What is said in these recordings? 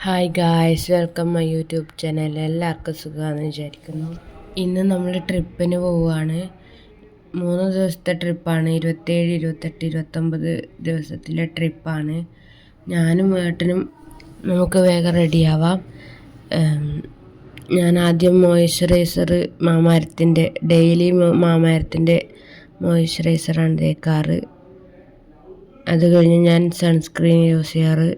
Hi guys welcome my YouTube channel എല്ലാവർക്കും സുഖമാണെന്ന് വിചാരിക്കുന്നു. ഇന്ന് നമ്മൾ ട്രിപ്പിന് പോവുകയാണ്. മൂന്ന് ദിവസത്തെ ട്രിപ്പാണ് ഇരുപത്തേഴ് ഇരുപത്തെട്ട് ഇരുപത്തൊമ്പത് ദിവസത്തിലെ ട്രിപ്പാണ് ഞാനും ഏട്ടനും നമുക്ക് വേഗം റെഡിയാവാം ഞാൻ ആദ്യം മോയ്സ്ചറൈസർ മാമാരത്തിന്റെ ഡെയിലി മാമാരത്തിന്റെ മോയ്സ്ചറൈസറാണ് തേക്കാറ്. അത് കഴിഞ്ഞ് ഞാൻ സൺസ്ക്രീൻ യൂസ് ചെയ്യാറ്.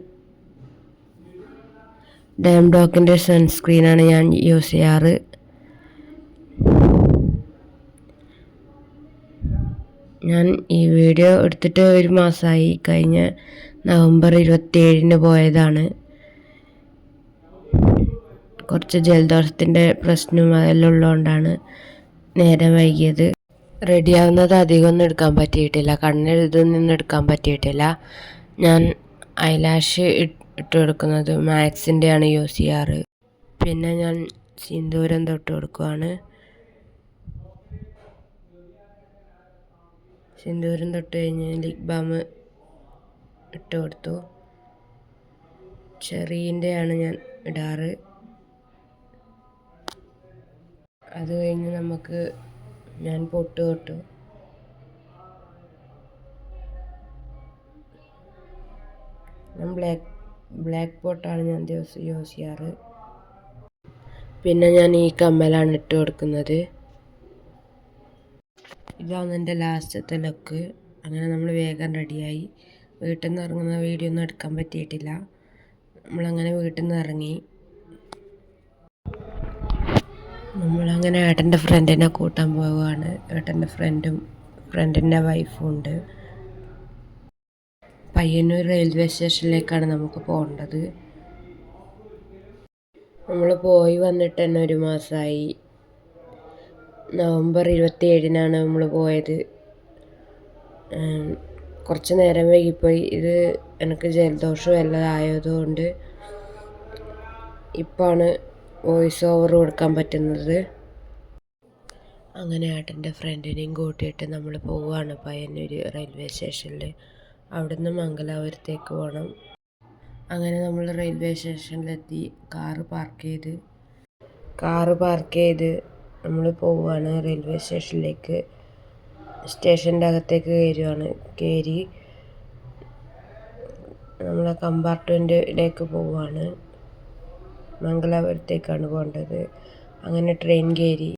ഡാം ഡോക്കിന്റെ സൺസ്ക്രീനാണ് ഞാൻ യൂസ് ചെയ്യാറ്. ഞാൻ ഈ വീഡിയോ എടുത്തിട്ട് ഒരു മാസമായി കഴിഞ്ഞ നവംബർ ഇരുപത്തിയേഴിന് പോയതാണ്. കുറച്ച് ജലദോഷത്തിന്റെ പ്രശ്നം അതെല്ലാം ഉള്ളതുകൊണ്ടാണ് നേരം വൈകിയത്. റെഡിയാവുന്നത് അധികമൊന്നും എടുക്കാൻ പറ്റിയിട്ടില്ല. കണ്ണിൽ നിന്ന് എടുക്കാൻ പറ്റിയിട്ടില്ല. ഞാൻ ഐലാഷ് ഇട്ട് കൊടുക്കുന്നത് മാക്സിന്റെ ആണ് യൂസ് ചെയ്യാറ്. പിന്നെ ഞാൻ സിന്ദൂരം തൊട്ട് കൊടുക്കുവാണ് സിന്ദൂരം തൊട്ട് കഴിഞ്ഞ് ലിപ് ബാം ഇട്ട് കൊടുത്തു ചെറീന്റെ ഞാൻ ഇടാറ്. അത് കഴിഞ്ഞ് നമുക്ക് ഞാൻ പൊട്ട് തൊട്ടു. ഞാൻ ബ്ലാക്ക് ബ്ലാക്ക് പോട്ടാണ് ഞാൻ ദിവസം യൂസ് ചെയ്യാറ് പിന്നെ ഞാൻ ഈ കമ്മലാണ് ഇട്ട് കൊടുക്കുന്നത്. ഇതാണ് എന്റെ ലാസ്റ്റത്തെ ലുക്ക് അങ്ങനെ നമ്മൾ വേഗം റെഡിയായി വീട്ടിൽ നിന്ന് ഇറങ്ങുന്ന വീഡിയോ ഒന്നും എടുക്കാൻ പറ്റിയിട്ടില്ല. നമ്മളങ്ങനെ വീട്ടിൽ നിന്ന് ഇറങ്ങി. നമ്മളങ്ങനെ ഏട്ടന്റെ ഫ്രണ്ടിനെ കൂട്ടാൻ പോവുകയാണ്. ഏട്ടന്റെ ഫ്രണ്ടും ഫ്രണ്ടിന്റെ വൈഫും ഉണ്ട്. പയ്യന്നൂർ റെയിൽവേ സ്റ്റേഷനിലേക്കാണ് നമുക്ക് പോകേണ്ടത്. നമ്മൾ പോയി വന്നിട്ട് തന്നെ ഒരു മാസമായി. നവംബർ ഇരുപത്തി ഏഴിനാണ് നമ്മൾ പോയത്. കുറച്ച് നേരം വൈകിപ്പോയി. ഇത് എനിക്ക് ജലദോഷം എല്ലാം ആയതുകൊണ്ട് ഇപ്പാണ് വോയിസ് ഓവർ കൊടുക്കാൻ പറ്റുന്നത്. അങ്ങനെ ആട്ടിന്റെ ഫ്രണ്ടിനെയും കൂട്ടിയിട്ട് നമ്മൾ പോവുകയാണ് പയ്യന്നൂർ റെയിൽവേ സ്റ്റേഷനിൽ അവിടുന്ന് മംഗലാപുരത്തേക്ക് പോകണം അങ്ങനെ നമ്മൾ റെയിൽവേ സ്റ്റേഷനിലെത്തി. കാറ് പാർക്ക് ചെയ്ത്. കാറ് പാർക്ക് ചെയ്ത് നമ്മൾ പോവുകയാണ്. റെയിൽവേ സ്റ്റേഷനിലേക്ക്. സ്റ്റേഷന്റെ അകത്തേക്ക് കയറുകയാണ്. കയറി നമ്മളെ കമ്പാർട്ട്മെന്റിലേക്ക് പോവുകയാണ്. മംഗലാപുരത്തേക്കാണ് പോകേണ്ടത്. അങ്ങനെ ട്രെയിൻ കയറി.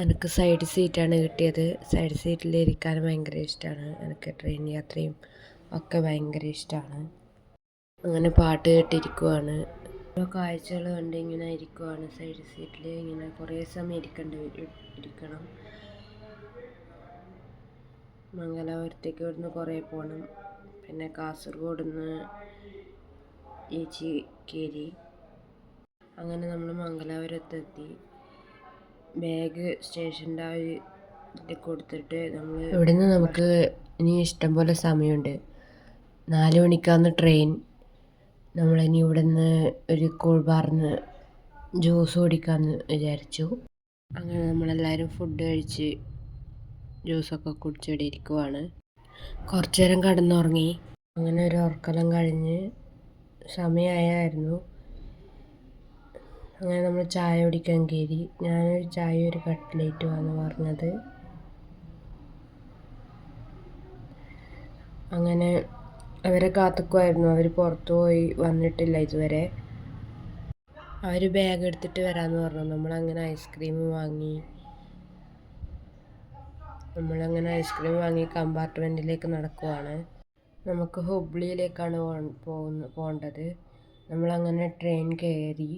എനിക്ക് സൈഡ് സീറ്റാണ് കിട്ടിയത്. സൈഡ് സീറ്റിൽ ഇരിക്കാൻ ഭയങ്കര ഇഷ്ടമാണ് എനിക്ക് ട്രെയിൻ യാത്രയും ഒക്കെ ഭയങ്കര ഇഷ്ടമാണ് അങ്ങനെ പാട്ട് കേട്ടിരിക്കുവാണ്. ഓരോ കാഴ്ചകൾ കണ്ട് ഇങ്ങനെ ഇരിക്കുവാണ് സൈഡ് സീറ്റിൽ ഇങ്ങനെ കുറേ സമയം ഇരിക്കേണ്ടി ഇരിക്കണം. മംഗലാപുരത്തേക്ക് ഇവിടുന്ന് കുറേ പോകണം പിന്നെ കാസർഗോഡ് നിന്ന് ഏച്ചിക്കേരി അങ്ങനെ നമ്മൾ മംഗലാപുരത്തെത്തി. ബാഗ് സ്റ്റേഷന്റെ ആ ഇതിൽ കൊടുത്തിട്ട് നമ്മൾ ഇവിടുന്ന് നമുക്ക് ഇനി ഇഷ്ടംപോലെ സമയമുണ്ട്. നാല് മണിക്കാണ് ട്രെയിൻ നമ്മളിനി ഇവിടുന്ന് ഒരു കൂൾബാറിന്ന് ജ്യൂസ് കുടിക്കാമെന്ന് വിചാരിച്ചു. അങ്ങനെ നമ്മളെല്ലാവരും ഫുഡ് കഴിച്ച് ജ്യൂസൊക്കെ കുടിച്ചിവിടെ ഇരിക്കുവാണ്. കുറച്ചു നേരം കിടന്നുറങ്ങി. അങ്ങനെ ഒരു ഉറക്കലം കഴിഞ്ഞ് സമയമായിരുന്നു അങ്ങനെ നമ്മൾ ചായ കുടിക്കാൻ കയറി. ഞാനൊരു ചായ ഒരു കട്ട്ലേറ്റുമാണ് പറഞ്ഞത്. അങ്ങനെ അവരെ കാത്തുക്കുമായിരുന്നു. അവർ പുറത്തു പോയി വന്നിട്ടില്ല ഇതുവരെ. അവർ ബാഗ് എടുത്തിട്ട് വരാമെന്ന് പറഞ്ഞു. നമ്മളങ്ങനെ ഐസ്ക്രീം വാങ്ങി. നമ്മളങ്ങനെ ഐസ്ക്രീം വാങ്ങി കമ്പാർട്ട്മെന്റിലേക്ക് നടക്കുവാണ്. നമുക്ക് ഹുബ്ലിയിലേക്കാണ് പോകുന്ന പോകേണ്ടത്. നമ്മളങ്ങനെ ട്രെയിൻ കയറി.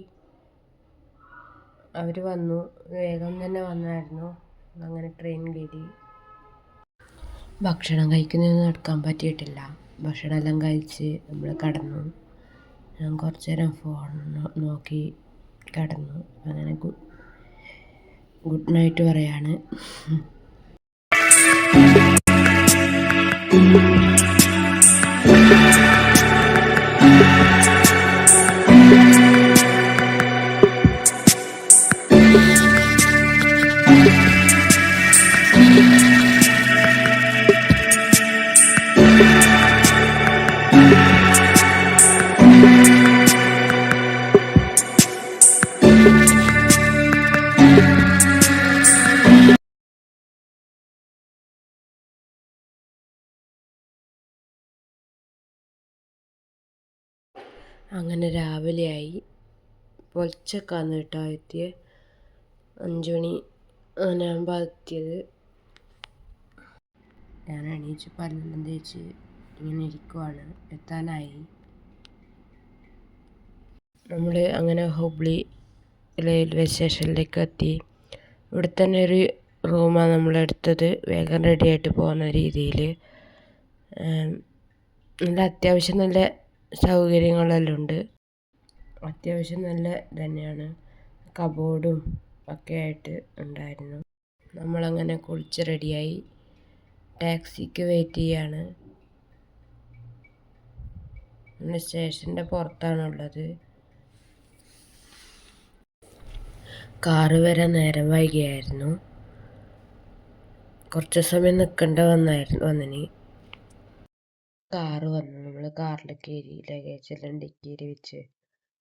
അവർ വന്നു. വേഗം തന്നെ വന്നായിരുന്നു. അങ്ങനെ ട്രെയിൻ കയറി ഭക്ഷണം കഴിക്കുന്നതൊന്നും നടക്കാൻ പറ്റിയിട്ടില്ല. ഭക്ഷണമെല്ലാം കഴിച്ച് നമ്മൾ കിടന്നു. ഞാൻ കുറച്ച് നേരം ഫോൺ നോക്കി കിടന്നു. അങ്ങനെ ഗുഡ് നൈറ്റ് പറയാണ്. അങ്ങനെ രാവിലെയായി. പൊലച്ചക്കാന്ന് കേട്ടോ എത്തിയത് അഞ്ച് മണി അങ്ങനെയാകുമ്പോൾ എത്തിയത്. ഞാൻ എണീച്ച് പല്ലെല്ലാം തേച്ച് ഇങ്ങനെ ഇരിക്കുവാണ്. എത്താനായി. നമ്മൾ അങ്ങനെ ഹുബ്ലി റെയിൽവേ സ്റ്റേഷനിലേക്ക് എത്തി. ഇവിടെ തന്നെ ഒരു റൂമാണ് നമ്മൾ എടുത്തത്. വേഗം റെഡിയായിട്ട് പോകുന്ന രീതിയിൽ നല്ല അത്യാവശ്യം നല്ല സൗകര്യങ്ങളെല്ലാം ഉണ്ട്. അത്യാവശ്യം നല്ല തന്നെയാണ്. കബോർഡും ഒക്കെ ആയിട്ട് ഉണ്ടായിരുന്നു. നമ്മളങ്ങനെ കുളിച്ച് റെഡിയായി. ടാക്സിക്ക് വെയിറ്റ് ചെയ്യാണ്. നമ്മൾ സ്റ്റേഷന്റെ പുറത്താണുള്ളത്. കാറ് വരെ നേരം വൈകിയായിരുന്നു. കുറച്ച് സമയം നിൽക്കേണ്ട വന്നായിരുന്നു വന്നിനി. കാറ് വന്നു. നമ്മൾ കാറിലേക്ക് കയറി ലഗേജ് എല്ലാം ഡിക്കിയിൽ വെച്ച്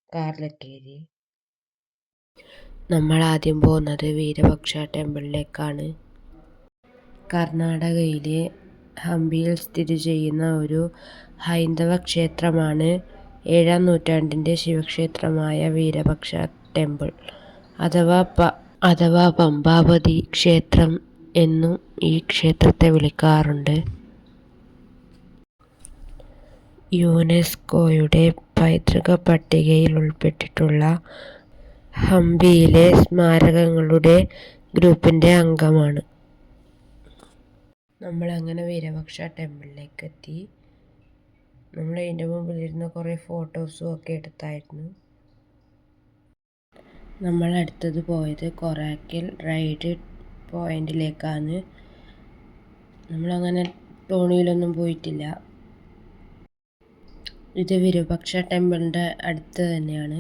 കാറിലേക്ക് കയറി. നമ്മൾ ആദ്യം പോകുന്നത് വീരപക്ഷ ടെമ്പിളിലേക്കാണ് കർണാടകയിലെ ഹംപിയിൽ സ്ഥിതി ചെയ്യുന്ന ഒരു ഹൈന്ദവ ക്ഷേത്രമാണ് ഏഴാം നൂറ്റാണ്ടിന്റെ ശിവക്ഷേത്രമായ വീരപക്ഷ ടെമ്പിൾ അഥവാ പ അഥവാ പമ്പാപതി ക്ഷേത്രം എന്നും ഈ ക്ഷേത്രത്തെ വിളിക്കാറുണ്ട്. യുനെസ്കോയുടെ പൈതൃക പട്ടികയിൽ ഉൾപ്പെട്ടിട്ടുള്ള ഹംപിയിലെ സ്മാരകങ്ങളുടെ ഗ്രൂപ്പിന്റെ അംഗമാണ്. നമ്മളങ്ങനെ വീരപക്ഷ ടെമ്പിളിലേക്ക് എത്തി നമ്മൾ അതിന്റെ മുമ്പിലിരുന്ന കുറേ ഫോട്ടോസും ഒക്കെ എടുത്തായിരുന്നു. നമ്മൾ അടുത്തത് പോയത് കൊറാക്കൽ റൈഡ് പോയിന്റിലേക്കാണ്. നമ്മളങ്ങനെ ടോണിയിലൊന്നും പോയിട്ടില്ല. ഇത് വിരൂപക്ഷ ടെമ്പിളിന്റെ അടുത്ത് തന്നെയാണ്.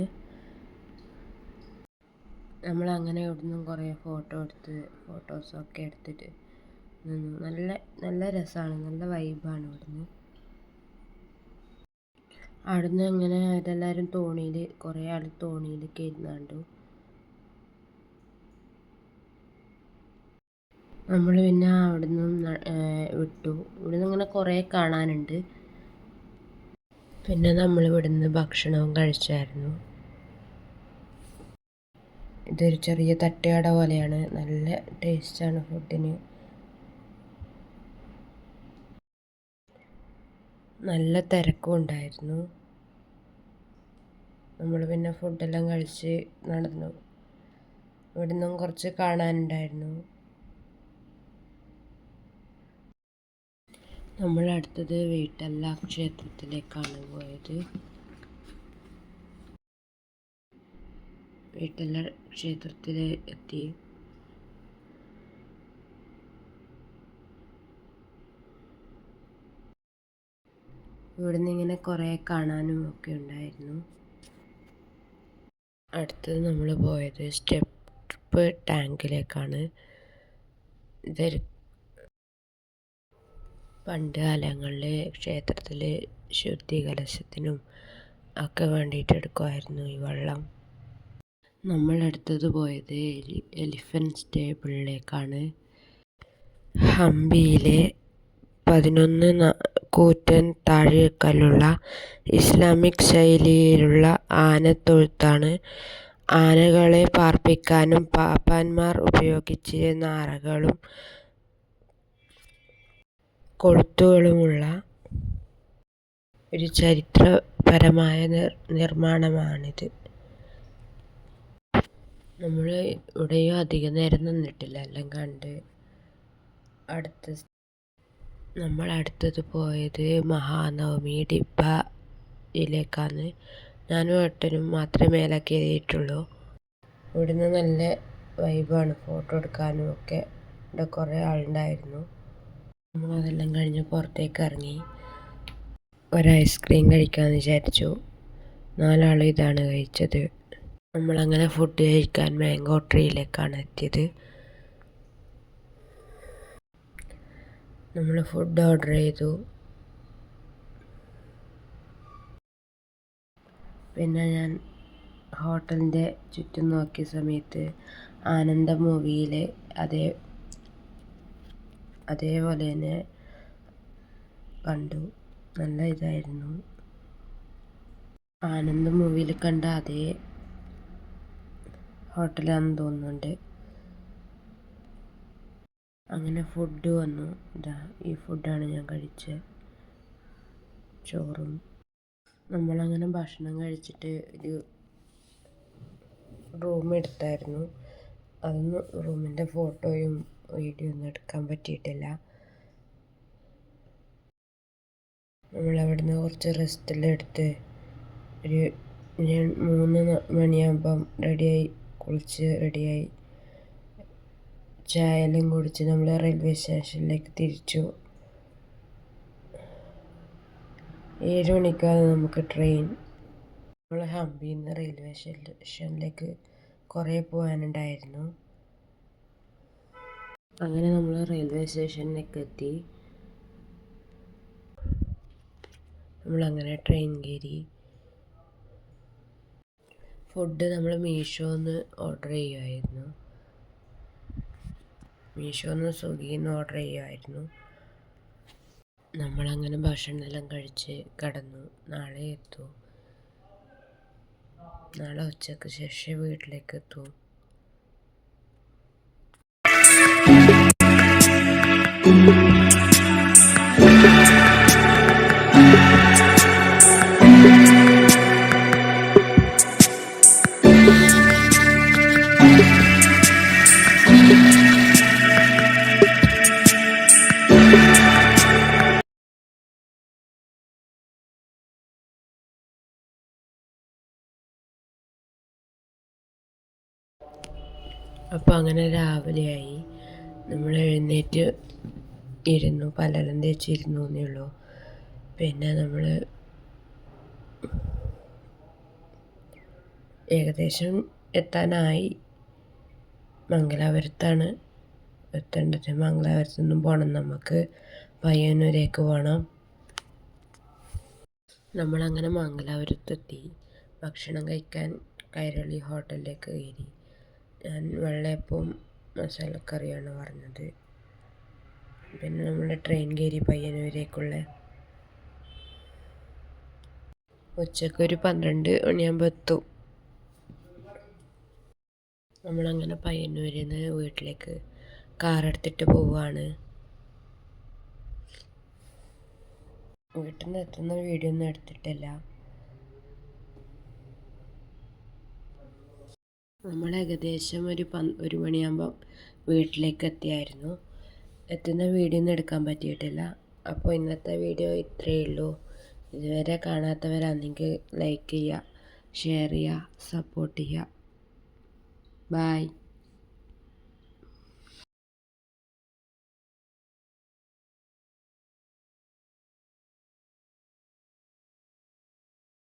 നമ്മൾ അങ്ങനെ ഇവിടുന്ന് കുറേ ഫോട്ടോ എടുത്ത് ഫോട്ടോസൊക്കെ എടുത്തിട്ട് നിന്നു. നല്ല നല്ല രസമാണ് നല്ല വൈബാണ് ഇവിടുന്ന്. അവിടുന്ന് അങ്ങനെ ഇതെല്ലാവരും തോണിയിൽ കുറേ ആൾ തോണിയിൽ കയറുന്നുണ്ടു നമ്മൾ പിന്നെ അവിടുന്ന് വിട്ടു. ഇവിടുന്ന് അങ്ങനെ കുറേ കാണാനുണ്ട്. പിന്നെ നമ്മൾ ഇവിടെ നിന്ന് ഭക്ഷണവും കഴിച്ചായിരുന്നു. ഇതൊരു ചെറിയ തട്ടുകട പോലെയാണ്. നല്ല ടേസ്റ്റാണ് ഫുഡിന്. നല്ല തിരക്കും ഉണ്ടായിരുന്നു. നമ്മൾ പിന്നെ ഫുഡെല്ലാം കഴിച്ച് നടന്നു. ഇവിടെ നിന്നും കുറച്ച് കാണാനുണ്ടായിരുന്നു. നമ്മൾ അടുത്തത് വീട്ടല്ല ക്ഷേത്രത്തിലേക്കാണ് പോയത്. വീട്ടല്ല ക്ഷേത്രത്തിൽ എത്തി. ഇവിടുന്ന് ഇങ്ങനെ കുറേ കാണാനും ഒക്കെ ഉണ്ടായിരുന്നു. അടുത്തത് നമ്മൾ പോയത് സ്റ്റെപ്പ് ടാങ്കിലേക്കാണ്. ഇതൊരു പണ്ട് കാലങ്ങളിൽ ക്ഷേത്രത്തിൽ ശുദ്ധി കലശത്തിനും ഒക്കെ വേണ്ടിയിട്ട് എടുക്കുമായിരുന്നു ഈ വെള്ളം. നമ്മൾ എടുത്തത് പോയത് എലിഫൻസ് ടേബിളിലേക്കാണ്. ഹംപിയിലെ പതിനൊന്ന് കൂറ്റൻ താഴേക്കല്ലുള്ള ഇസ്ലാമിക് ശൈലിയിലുള്ള ആനത്തൊഴുത്താണ് ആനകളെ പാർപ്പിക്കാനും പാപ്പാന്മാർ ഉപയോഗിച്ചിരുന്ന അറകളും കൊളുത്തുകളുമുള്ള ഒരു ചരിത്രപരമായ നിർമ്മാണമാണിത്. നമ്മൾ ഇവിടെയും അധികം നേരം നിന്നിട്ടില്ല. എല്ലാം കണ്ട് അടുത്ത നമ്മൾ അടുത്തത് പോയത് മഹാനവമി ഡിബയിലേക്കാണ്. ഞാനും ഏട്ടനും മാത്രമേ മേലെ കയറിയിട്ടുള്ളൂ ഇവിടുന്ന് നല്ല വൈബാണ്. ഫോട്ടോ എടുക്കാനും ഒക്കെ ഇവിടെ കുറേ ആളുണ്ടായിരുന്നു. നമ്മളതെല്ലാം കഴിഞ്ഞ് പുറത്തേക്ക് ഇറങ്ങി ഒരു ഐസ്ക്രീം കഴിക്കാമെന്ന് വിചാരിച്ചു. നാലാൾ ഇതാണ് കഴിച്ചത്. നമ്മളങ്ങനെ ഫുഡ് കഴിക്കാൻ മാംഗോ ട്രീയിലേക്കാണ് എത്തിയത്. നമ്മൾ ഫുഡ് ഓർഡർ ചെയ്തു. പിന്നെ ഞാൻ ഹോട്ടലിന്റെ ചുറ്റും നോക്കിയ സമയത്ത് ആനന്ദ മൂവിയിലെ അതേ അതേപോലെ തന്നെ കണ്ടു. നല്ല ഇതായിരുന്നു. ആനന്ദ് മൂവിയിൽ കണ്ട അതേ ഹോട്ടലാണെന്ന് തോന്നുന്നുണ്ട്. അങ്ങനെ ഫുഡ് വന്നു. ഇതാ ഈ ഫുഡാണ് ഞാൻ കഴിച്ചത് ചോറും. നമ്മളങ്ങനെ ഭക്ഷണം കഴിച്ചിട്ട് ഒരു റൂം എടുത്തായിരുന്നു അതൊന്ന് റൂമിന്റെ ഫോട്ടോയും വീഡിയോ ഒന്നും എടുക്കാൻ പറ്റിയിട്ടില്ല. നമ്മളവിടുന്ന് കുറച്ച് റെസ്റ്റിലെടുത്ത് ഒരു മൂന്ന് മണിയാകുമ്പം റെഡിയായി കുളിച്ച് റെഡിയായി ചായ എല്ലാം കുടിച്ച് നമ്മൾ റെയിൽവേ സ്റ്റേഷനിലേക്ക് തിരിച്ചു. ഏഴ് മണിക്കാണ് നമുക്ക് ട്രെയിൻ നമ്മൾ ഹംപിയിൽ നിന്ന് റെയിൽവേ സ്റ്റേഷനിലേക്ക് കുറേ പോകാനുണ്ടായിരുന്നു. അങ്ങനെ നമ്മൾ റെയിൽവേ സ്റ്റേഷനിലേക്ക് എത്തി. നമ്മളങ്ങനെ ട്രെയിൻ കയറി ഫുഡ് നമ്മൾ മീഷോന്ന് ഓർഡർ ചെയ്യുമായിരുന്നു മീഷോന്ന് സ്വിഗ്ഗിന്ന് ഓർഡർ ചെയ്യുമായിരുന്നു നമ്മളങ്ങനെ ഭക്ഷണമെല്ലാം കഴിച്ച് കടന്നു. നാളെ എത്തൂ. നാളെ ഉച്ചയ്ക്ക് ശേഷം വീട്ടിലേക്ക് എത്തൂ. അപ്പോൾ അങ്ങനെ രാവിലെയായി. നമ്മൾ എഴുന്നേറ്റ് ഇരുന്നു പലരും തേച്ചിരുന്നു എന്നേ ഉള്ളൂ പിന്നെ നമ്മൾ ഏകദേശം എത്താനായി. മംഗലാപുരത്താണ് എത്തേണ്ടത്. മംഗലാപുരത്തു നിന്നും പോകണം നമുക്ക് പയ്യന്നൂരേക്ക് പോകണം നമ്മളങ്ങനെ മംഗലാപുരത്തെത്തി. ഭക്ഷണം കഴിക്കാൻ കൈരളി ഹോട്ടലിലേക്ക് കയറി. ഞാൻ വെള്ളയപ്പവും മസാലക്കറിയാണ് പറഞ്ഞത്. പിന്നെ നമ്മൾ ട്രെയിൻ കയറി പയ്യന്നൂരേക്കുള്ള ഉച്ചയ്ക്ക് ഒരു പന്ത്രണ്ട് മണിയാകുമ്പോൾ എത്തും. നമ്മളങ്ങനെ പയ്യന്നൂരിൽ നിന്ന് വീട്ടിലേക്ക് കാറെടുത്തിട്ട് പോവുകയാണ് വീട്ടിൽ നിന്ന് എത്തുന്ന വീഡിയോ ഒന്നും എടുത്തിട്ടില്ല. നമ്മൾ ഏകദേശം ഒരു പന് ഒരു മണിയാകുമ്പം വീട്ടിലേക്ക് എത്തിയായിരുന്നു. എത്തുന്ന വീഡിയോ ഒന്നും എടുക്കാൻ പറ്റിയിട്ടില്ല. അപ്പോൾ ഇന്നത്തെ വീഡിയോ ഇത്രയേ ഉള്ളൂ. ഇതുവരെ കാണാത്തവരാണെങ്കിൽ ലൈക്ക് ചെയ്യുക ഷെയർ ചെയ്യുക സപ്പോർട്ട് ചെയ്യുക. ബായ്